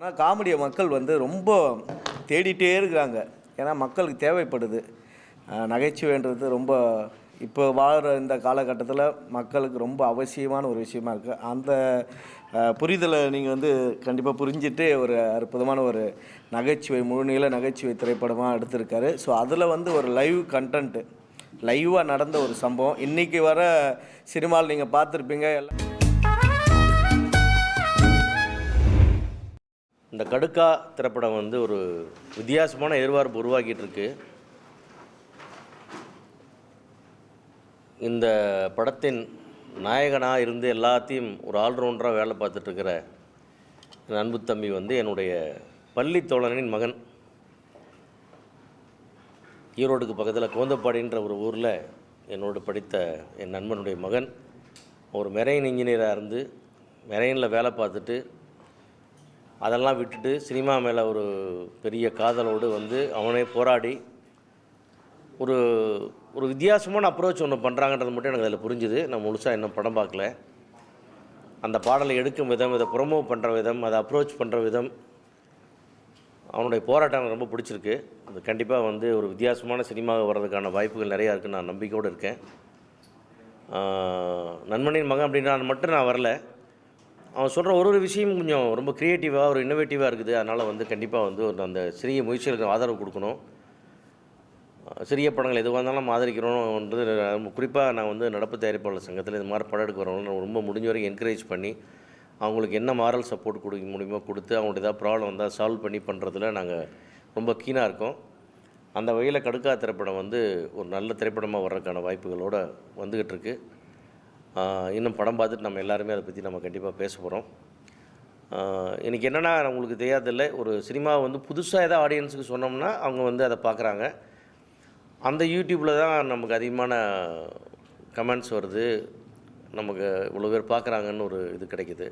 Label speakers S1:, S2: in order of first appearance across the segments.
S1: ஆனால் காமெடியை மக்கள் வந்து ரொம்ப தேடிட்டே இருக்கிறாங்க. ஏன்னா மக்களுக்கு தேவைப்படுது. நகைச்சுவைன்றது ரொம்ப இப்போ வாழ்கிற இந்த காலகட்டத்தில் மக்களுக்கு ரொம்ப அவசியமான ஒரு விஷயமா இருக்குது அந்த புரிதலை நீங்கள் வந்து கண்டிப்பாக புரிஞ்சுட்டு ஒரு அற்புதமான ஒரு நகைச்சுவை முழுநீள நகைச்சுவை திரைப்படமாக எடுத்திருக்காரு. ஸோ அதில் வந்து ஒரு லைவ் கண்டென்ட்டு லைவாக நடந்த ஒரு சம்பவம். இன்றைக்கி வர சினிமாவில் நீங்கள் பார்த்துருப்பீங்க. எல்லாம்
S2: இந்த கடுக்கா திரைப்படம் வந்து ஒரு வித்தியாசமான எதிர்பார்ப்பு உருவாக்கிட்டு இருக்கு இந்த படத்தின் நாயகனாக இருந்து எல்லாத்தையும் ஒரு ஆல்ரவுண்டராக வேலை பார்த்துட்ருக்கிற என் அன்பு தம்பி வந்து என்னுடைய பள்ளி தோழனின் மகன். ஈரோடுக்கு பக்கத்தில் கோந்தப்பாடின்ற ஒரு ஊரில் என்னோடு படித்த என் நண்பனுடைய மகன். ஒரு மெரைன் இன்ஜினியராக இருந்து மெரைனில் வேலை பார்த்துட்டு அதெல்லாம் விட்டுட்டு சினிமா மேலே ஒரு பெரிய காதலோடு வந்து அவனே போராடி ஒரு ஒரு வித்தியாசமான அப்ரோச் ஒன்று பண்ணுறாங்கன்றது மட்டும் எனக்கு அதில் புரிஞ்சுது. நான் முழுசாக இன்னும் படம் பார்க்கல. அந்த பாடலை எடுக்கும் விதம் இதை ப்ரொமோவ் பண்ணுற விதம் அதை அப்ரோச் பண்ணுற விதம் அவனுடைய போராட்டம் எனக்கு ரொம்ப பிடிச்சிருக்கு. அது கண்டிப்பாக வந்து ஒரு வித்தியாசமான சினிமாவை வர்றதுக்கான வாய்ப்புகள் நிறையா இருக்குன்னு நான் நம்பிக்கையோடு இருக்கேன். நண்பனின் மகன் அப்படின்னா மட்டும் நான் வரல. அவன் சொல்கிற ஒரு ஒரு விஷயம் கொஞ்சம் ரொம்ப க்ரியேட்டிவாக ஒரு இன்னோவேட்டிவாக இருக்குது. அதனால் வந்து கண்டிப்பாக வந்து ஒரு அந்த சிறிய முயற்சிகளுக்கு ஆதரவு கொடுக்கணும். சிறிய படங்கள் எதுவாக இருந்தாலும் நம்ம ஆதரிக்கிறோம்ன்றது குறிப்பாக நான் வந்து நடப்பு தயாரிப்பாளர் சங்கத்தில் இது மாதிரி படம் எடுக்க வரவங்க ரொம்ப முடிஞ்ச வரைக்கும் என்கரேஜ் பண்ணி அவங்களுக்கு என்ன மாரல் சப்போர்ட் கொடுக்க முடியுமோ கொடுத்து அவங்களுக்கு ஏதாவது ப்ராப்ளம் வந்தால் சால்வ் பண்ணி பண்ணுறதுல நாங்கள் ரொம்ப கீனாக இருக்கோம். அந்த வகையில் கடுக்கா திரைப்படம் வந்து ஒரு நல்ல திரைப்படமாக வர்றதுக்கான வாய்ப்புகளோடு வந்துக்கிட்டு இருக்குது இன்னும் படம் பார்த்துட்டு நம்ம எல்லாருமே அதை பற்றி நம்ம கண்டிப்பாக பேச போகிறோம் எனக்கு என்னென்னா உங்களுக்கு தெரியாதில்ல ஒரு சினிமா வந்து புதுசாக எதாவது ஆடியன்ஸுக்கு சொன்னோம்னா அவங்க வந்து அதை பார்க்குறாங்க. அந்த யூடியூப்பில் தான் நமக்கு அதிகமான கமெண்ட்ஸ் வருது. நமக்கு இவ்வளோ பேர் பார்க்குறாங்கன்னு ஒரு இது கிடைக்குது.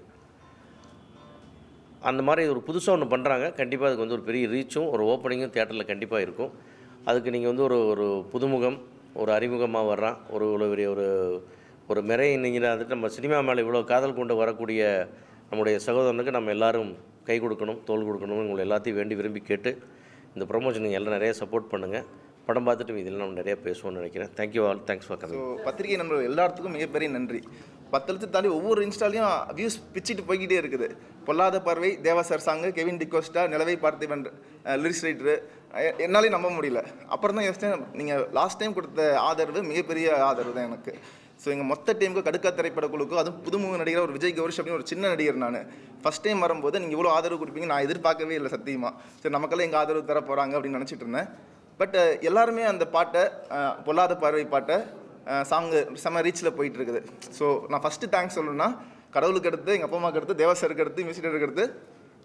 S2: அந்த மாதிரி ஒரு புதுசாக ஒன்று பண்ணுறாங்க கண்டிப்பாக அதுக்கு வந்து ஒரு பெரிய ரீச்சும் ஒரு ஓப்பனிங்கும் தேட்டரில் கண்டிப்பாக இருக்கும். அதுக்கு நீங்கள் வந்து ஒரு ஒரு புதுமுகம் ஒரு அறிமுகமாக வர்றான். ஒரு இவ்வளோ பெரிய ஒரு ஒரு மிறை இன்ஜினியராக வந்துட்டு நம்ம சினிமா மேலே இவ்வளோ காதல் கொண்டு வரக்கூடிய நம்முடைய சகோதரனுக்கு நம்ம எல்லாரும் கை கொடுக்கணும் தோல் கொடுக்கணும் உங்களை எல்லாத்தையும் வேண்டி விரும்பி கேட்டு இந்த ப்ரொமோஷனுக்கு நீங்கள் எல்லாம் நிறைய சப்போர்ட் பண்ணுங்கள் படம் பார்த்துட்டு இதில் நம்ம நிறைய பேசுவோம்னு நினைக்கிறேன். Thank you all thanks for
S3: so பத்திரிகை நண்பர்கள் எல்லாத்துக்கும் மிகப்பெரிய நன்றி. பத்து லட்சம் தாண்டி ஒவ்வொரு இன்ஸ்டாலையும் வியூஸ் பிச்சுட்டு போய்கிட்டே இருக்குது. பொல்லாத பார்வை Deva sir song Kevin D'Costa நிலவை பார்த்திபன் லிரிக்ஸ் ரைட்டரு என்னாலையும் நம்ப முடியல. அப்புறம் தான் யோசிச்சேன் நீங்கள் லாஸ்ட் டைம் கொடுத்த ஆதரவு மிகப்பெரிய ஆதரவு தான் எனக்கு. ஸோ எங்கள் மொத்த டீமுக்கு கடுக்கா திரைப்பட குழுக்கும் அதுவும் புதுமுக நடிகர் ஒரு விஜய் கௌரிஷ் அப்படின்னு ஒரு சின்ன நடிகர் நான். ஃபஸ்ட் டைம் வரும்போது நீங்கள் இவ்வளோ ஆதரவு கொடுப்பீங்க நான் எதிர்பார்க்கவே இல்லை சத்தியமாக சரி நமக்கெல்லாம் எங்கள் ஆதரவு தர போகிறாங்க அப்படின்னு நினச்சிட்டு இருந்தேன். பட் எல்லாருமே அந்த பாட்டை பொல்லாத பார்வை பாட்டை சாங்கு செம்ம ரீச்சில் போயிட்டு இருக்குது ஸோ நான் ஃபஸ்ட்டு தேங்க்ஸ் சொல்லணும்னா கடவுளுக்கு அடுத்து எங்கள் அப்பா அம்மாவுக்கு அடுத்து தேவசருக்கு அடுத்து மியூசிக் அடுத்து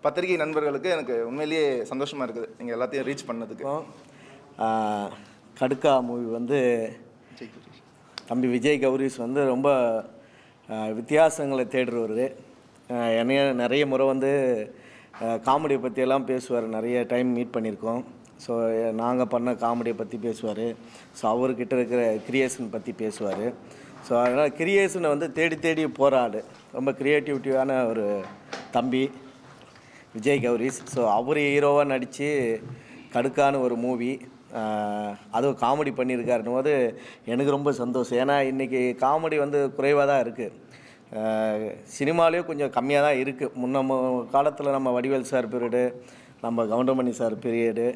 S3: பத்திரிகை நண்பர்களுக்கு எனக்கு உண்மையிலேயே சந்தோஷமாக இருக்குது. நீங்கள் எல்லாத்தையும் ரீச் பண்ணதுக்கு.
S1: இப்போ ஆஹ், கடுக்கா மூவி வந்து தம்பி விஜய் கௌரிஸ் வந்து ரொம்ப வித்தியாசங்களை தேடுறவர். என்னைய நிறைய முறை வந்து காமெடியை பற்றியெல்லாம் பேசுவார். நிறைய டைம் மீட் பண்ணியிருக்கோம். ஸோ நாங்கள் பண்ண காமெடியை பற்றி பேசுவார். ஸோ அவர்கிட்ட இருக்கிற கிரியேஷன் பற்றி பேசுவார். ஸோ அதனால் கிரியேஷனை வந்து தேடி தேடி போராடு ரொம்ப க்ரியேட்டிவிட்டியான ஒரு தம்பி விஜய் கௌரிஸ். ஸோ அவர் ஹீரோவாக நடித்து கடுக்கான ஒரு மூவி. அதுவும் காமெடி பண்ணியிருக்காருன்னு போது எனக்கு ரொம்ப சந்தோஷம். ஏன்னா இன்றைக்கி காமெடி வந்து குறைவாக தான் இருக்குது சினிமாலேயும் கொஞ்சம் கம்மியாக தான் இருக்குது முன்ன காலத்தில் நம்ம வடிவேல் சார் பீரியடு நம்ம கவுண்டமணி சார் பீரியடு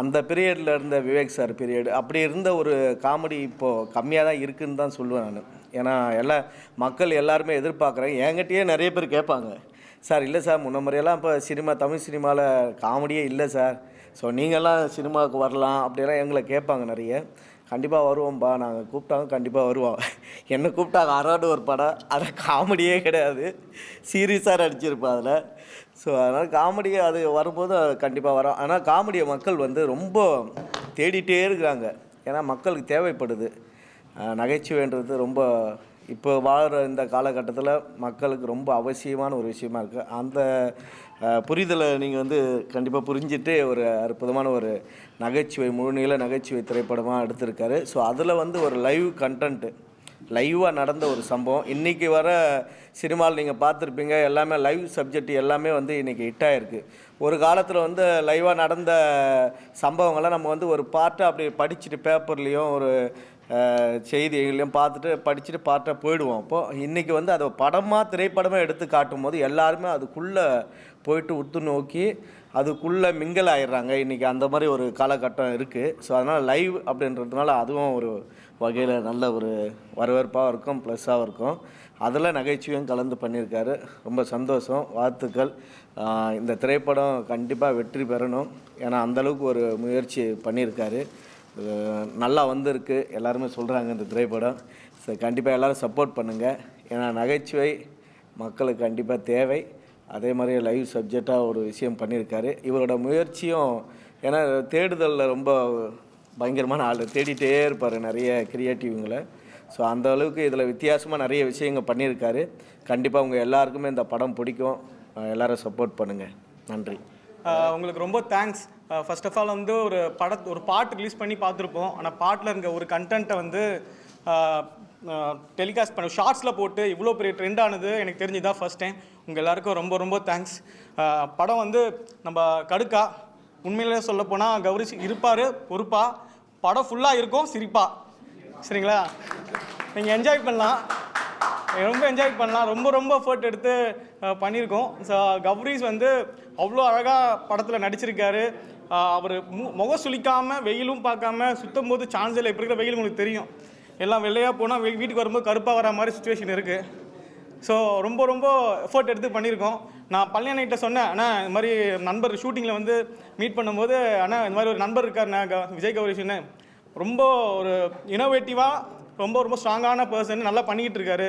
S1: அந்த பீரியடில் இருந்த விவேக் சார் பீரியடு அப்படி இருந்த ஒரு காமெடி இப்போது கம்மியாக தான் இருக்குன்னு தான் சொல்லுவேன் நான். ஏன்னா எல்லா மக்கள் எல்லாருமே எதிர்பார்க்குறேன் என்கிட்டயே நிறைய பேர் கேட்பாங்க. சார் இல்லை சார் முன்ன முறையெல்லாம் இப்போ சினிமா தமிழ் சினிமாவில் காமெடியே இல்லை சார். ஸோ நீங்கள்லாம் சினிமாவுக்கு வரலாம் அப்படிலாம் எங்களை கேட்பாங்க நிறைய. கண்டிப்பாக வருவோம்ப்பா நாங்கள் கூப்பிட்டாங்க கண்டிப்பாக வருவோம். என்னை கூப்பிட்டாங்க அறாடு ஒரு படம். அது காமெடியே கிடையாது. சீரியஸாக நடிச்சிருப்பா அதில். ஸோ அதனால் காமெடி அது வரும்போது கண்டிப்பாக வரும். ஆனால் காமெடியை மக்கள் வந்து ரொம்ப தேடிட்டே இருக்கிறாங்க. ஏன்னா மக்களுக்கு தேவைப்படுது. நகைச்சுவைன்றது ரொம்ப இப்போ வாழ்கிற இந்த காலகட்டத்தில் மக்களுக்கு ரொம்ப அவசியமான ஒரு விஷயமா இருக்குது அந்த புரிதலை நீங்கள் வந்து கண்டிப்பாக புரிஞ்சுட்டு ஒரு அற்புதமான ஒரு நகைச்சுவை முழுநீள நகைச்சுவை திரைப்படமாக எடுத்திருக்காரு. ஸோ அதில் வந்து ஒரு லைவ் கண்டென்ட்டு லைவாக நடந்த ஒரு சம்பவம். இன்றைக்கி வர சினிமாவில் நீங்கள் பார்த்துருப்பீங்க எல்லாமே லைவ் சப்ஜெக்ட் எல்லாமே வந்து இன்றைக்கி ஹிட் ஆகிருக்கு ஒரு காலத்தில் வந்து லைவாக நடந்த சம்பவங்களை நம்ம வந்து ஒரு பாட்டை அப்படி படிச்சுட்டு பேப்பர்லேயும் ஒரு செய்திகளையும் பார்த்துட்டு படிச்சுட்டு பாட்டை போயிடுவோம். அப்போது இன்றைக்கி வந்து அதை படமாக திரைப்படமாக எடுத்து காட்டும் போது எல்லாருமே அதுக்குள்ளே போயிட்டு உத்து நோக்கி அதுக்குள்ளே மிங்கல் ஆயிடுறாங்க. இன்றைக்கி அந்த மாதிரி ஒரு காலகட்டம் இருக்குது ஸோ அதனால் லைவ் அப்படின்றதுனால அதுவும் ஒரு வகையில் நல்ல ஒரு வரவேற்பாக இருக்கும் ப்ளஸ்ஸாகவும் இருக்கும். அதில் நகைச்சுவையும் கலந்து பண்ணியிருக்காரு. ரொம்ப சந்தோஷம் வாழ்த்துக்கள். இந்த திரைப்படம் கண்டிப்பாக வெற்றி பெறணும். ஏன்னா அந்தளவுக்கு ஒரு முயற்சி பண்ணியிருக்காரு. நல்லா வந்திருக்கு. எல்லாருமே சொல்கிறாங்க இந்த திரைப்படம். ஸோ கண்டிப்பாக எல்லோரும் சப்போர்ட் பண்ணுங்கள் ஏன்னா நகைச்சுவை மக்களுக்கு கண்டிப்பாக தேவை. அதே மாதிரி லைவ் சப்ஜெக்டாக ஒரு விஷயம் பண்ணியிருக்காரு. இவரோட முயற்சியும் ஏன்னா தேடுதலில் ரொம்ப பயங்கரமான ஆள். தேடிட்டே இருப்பார் நிறைய கிரியேட்டிவ்ங்களை ஸோ அந்த அளவுக்கு இதில் வித்தியாசமாக நிறைய விஷயங்கள் பண்ணியிருக்காரு. கண்டிப்பாக உங்கள் எல்லாருக்குமே இந்த படம் பிடிக்கும். எல்லோரும் எல்லாரும் சப்போர்ட் பண்ணுங்கள் நன்றி.
S4: உங்களுக்கு ரொம்ப தேங்க்ஸ் ஃபர்ஸ்ட் ஆஃப் ஆல் வந்து ஒரு பட ஒரு பாட்டு ரிலீஸ் பண்ணி பார்த்துருப்போம். ஆனால் பாட்டில் இருக்க ஒரு கண்டென்ட்டை வந்து டெலிகாஸ்ட் பண்ண ஷார்ட்ஸில் போட்டு இவ்வளோ பெரிய ட்ரெண்ட் ஆனது எனக்கு தெரிஞ்சுதான் ஃபர்ஸ்ட் டைம் உங்கள் எல்லாருக்கும் ரொம்ப ரொம்ப தேங்க்ஸ் படம் வந்து நம்ம கடுக்கா. உண்மையிலே சொல்ல போனால் கௌரி இருப்பார் பொறுப்பாக படம் ஃபுல்லாக இருக்கும் சிரிப்பா. சரிங்களா? நீங்கள் என்ஜாய் பண்ணலாம். ரொம்ப என்ஜாய் பண்ணலாம். ரொம்ப ரொம்ப எஃபர்ட் எடுத்து பண்ணியிருக்கோம். ஸோ கௌரிஸ் வந்து அவ்வளோ அழகாக படத்தில் நடிச்சிருக்காரு. அவர் முகம் சுளிக்காமல் வெயிலும் பார்க்காம சுத்தம் போது சான்ஸ் இல்லை. இப்போ இருக்கிற வெயில் உங்களுக்கு தெரியும். எல்லாம் வெள்ளையாக போனால் வீட்டுக்கு வரும்போது கருப்பாக வர மாதிரி சுச்சுவேஷன் இருக்குது ஸோ ரொம்ப ரொம்ப எஃபர்ட் எடுத்து பண்ணியிருக்கோம். நான் பழனியன்கிட்ட சொன்னேன் அண்ணா இந்த மாதிரி நண்பர் ஷூட்டிங்கில் வந்து மீட் பண்ணும்போது அண்ணா இந்த மாதிரி ஒரு நண்பர் இருக்கார் க- விஜய் கௌரிஷன்னு ரொம்ப ஒரு இனோவேட்டிவாக ரொம்ப ரொம்ப ஸ்ட்ராங்கான பர்சன் நல்லா பண்ணிக்கிட்டு இருக்காரு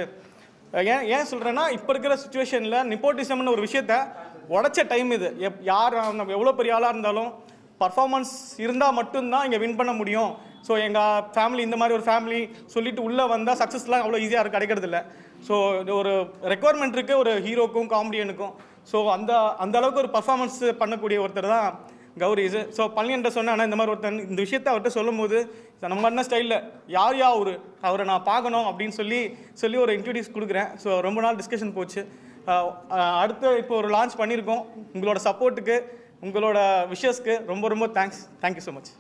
S4: ஏன் ஏன் சொல்கிறேன்னா இப்போ இருக்கிற சுச்சுவேஷனில் நிப்போட்டிசம்னு ஒரு விஷயத்த உடச்ச டைம் இது. எப் யார் நம்ம எவ்வளோ பெரிய ஆளாக இருந்தாலும் பர்ஃபார்மன்ஸ் இருந்தால் மட்டும்தான் இங்கே வின் பண்ண முடியும். ஸோ எங்கள் ஃபேமிலி இந்த மாதிரி ஒரு ஃபேமிலி சொல்லிட்டு உள்ளே வந்தால் சக்ஸஸ்லாம் அவ்வளோ ஈஸியாக கிடைக்கிறதில்ல ஸோ ஒரு ரெக்குவயர்மெண்ட் இருக்குது ஒரு ஹீரோக்கும் காமெடியனுக்கும் ஸோ அந்த அந்த அளவுக்கு ஒரு பர்ஃபார்மன்ஸ் பண்ணக்கூடிய ஒருத்தர் தான் கௌரி இஸ் ஸோ பழனியன்ட்ட சொன்னேன் இந்த மாதிரி ஒருத்தன் இந்த விஷயத்த அவர்கிட்ட சொல்லும்போது நம்ம அண்ணன் ஸ்டைலில் யார் யா அவர்? அவரை நான் பார்க்கணும் அப்படின்னு சொல்லி சொல்லி ஒரு இன்ட்ரடியூஸ் கொடுக்குறேன். ஸோ ரொம்ப நாள் டிஸ்கஷன் போச்சு. அடுத்து இப்போ ஒரு லான்ச் பண்ணியிருக்கோம். உங்களோட சப்போர்ட்டுக்கு உங்களோட விஷஸ்க்கு ரொம்ப ரொம்ப தேங்க்ஸ் தேங்க்யூ ஸோ மச்